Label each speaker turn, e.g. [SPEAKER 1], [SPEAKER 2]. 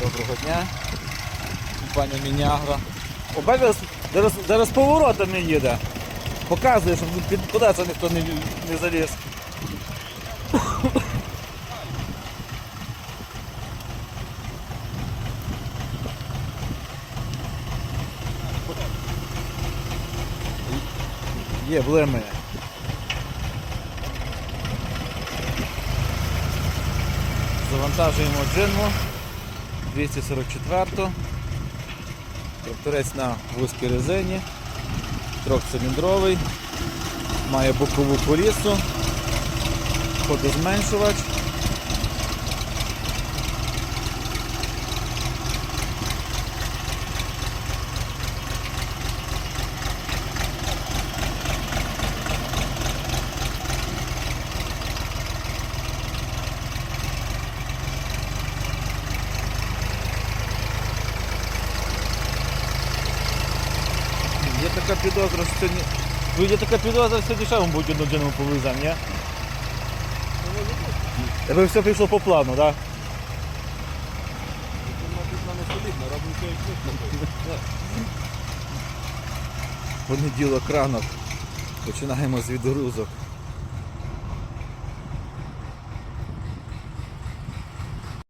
[SPEAKER 1] Доброго дня. Мінягра. О, зараз, зараз, зараз поворотами їде. Показує, щоб під, куди це ніхто не, не заліз. Є, блеми. Завантажуємо джинму 244 Тракторець на вузькій резині, трьохциліндровий, має бокову колісу, ходозменшувач. Є така підозра, що сьогодні. Ну, є така підозра, що сьогодні ще вам будуть джинму ні? Тебе все пішло по плану, так? Понеділок ранок. Починаємо з відгрузок.